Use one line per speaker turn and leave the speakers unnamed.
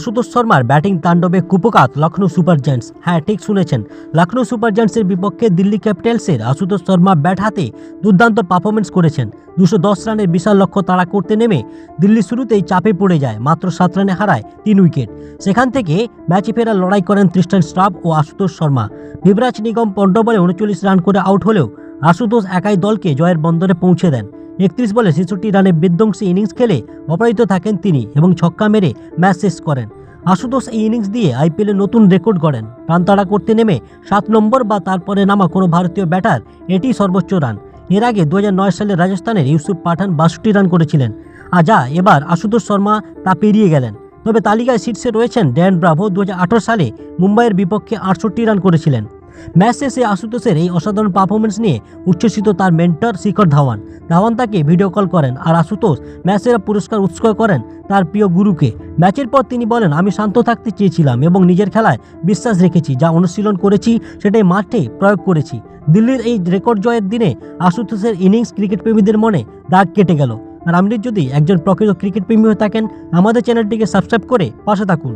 আশুতোষ শর্মার ব্যাটিং তাণ্ডবে কুপকাত Lucknow super giants. হ্যাঁ ঠিক শুনেছেন। লখনৌ সুপার জায়ান্টসের বিপক্ষে দিল্লি ক্যাপিটালসের আশুতোষ শর্মা ব্যাট হাতে দুর্দান্ত পারফরমেন্স করেছেন। দুশো দশ রানের বিশাল লক্ষ্য তাড়া করতে নেমে দিল্লি শুরুতেই চাপে পড়ে যায়, মাত্র সাত রানে হারায় তিন উইকেট। সেখান থেকে ম্যাচে ফেরার লড়াই করেন ত্রিস্টান স্টাফ ও আশুতোষ শর্মা। বিবরাজ নিগম পনেরো বলে উনচল্লিশ রান করে আউট হলেও আশুতোষ একাই দলকে জয়ের বন্দরে পৌঁছে দেন। একত্রিশ বলে ছেষট্টি রানে বিধ্বংসী ইনিংস খেলে অপরাজিত থাকেন তিনি এবং ছক্কা মেরে ম্যাচ শেষ করেন। আশুতোষ এই ইনিংস দিয়ে আইপিএলে নতুন রেকর্ড গড়েন। রান তাড়া করতে নেমে সাত নম্বর বা তারপরে নামা কোনো ভারতীয় ব্যাটার এটি সর্বোচ্চ রান। এর আগে দু হাজার নয় সালে রাজস্থানের ইউসুফ পাঠান বাষট্টি রান করেছিলেন। যা এবার আশুতোষ শর্মা তা পেরিয়ে গেলেন। তবে তালিকায় শীর্ষে রয়েছেন ড্যান ব্রাভো দু হাজার আঠেরো সালে মুম্বাইয়ের বিপক্ষে আটষট্টি রান করেছিলেন। ম্যাচ শেষে আশুতোষের এই অসাধারণ পারফরমেন্স নিয়ে উচ্ছ্বসিত তার মেন্টর শিখর ধাওয়ান। ধাওয়ান তাকে ভিডিও কল করেন আর আশুতোষ ম্যাচের পুরস্কার উৎসর্গ করেন তার প্রিয় গুরুকে। ম্যাচের পর তিনি বলেন, আমি শান্ত থাকতে চেয়েছিলাম এবং নিজের খেলায় বিশ্বাস রেখেছি, যা অনুশীলন করেছি, সেটাই মাঠে প্রয়োগ করেছি। দিল্লির এই রেকর্ড জয়ের দিনে আশুতোষের ইনিংস ক্রিকেট প্রেমীদের মনে দাগ কেটে গেল। আর আপনি যদি একজন প্রকৃত ক্রিকেট প্রেমী হয়ে থাকেন, আমাদের চ্যানেলটিকে সাবস্ক্রাইব করে পাশে থাকুন।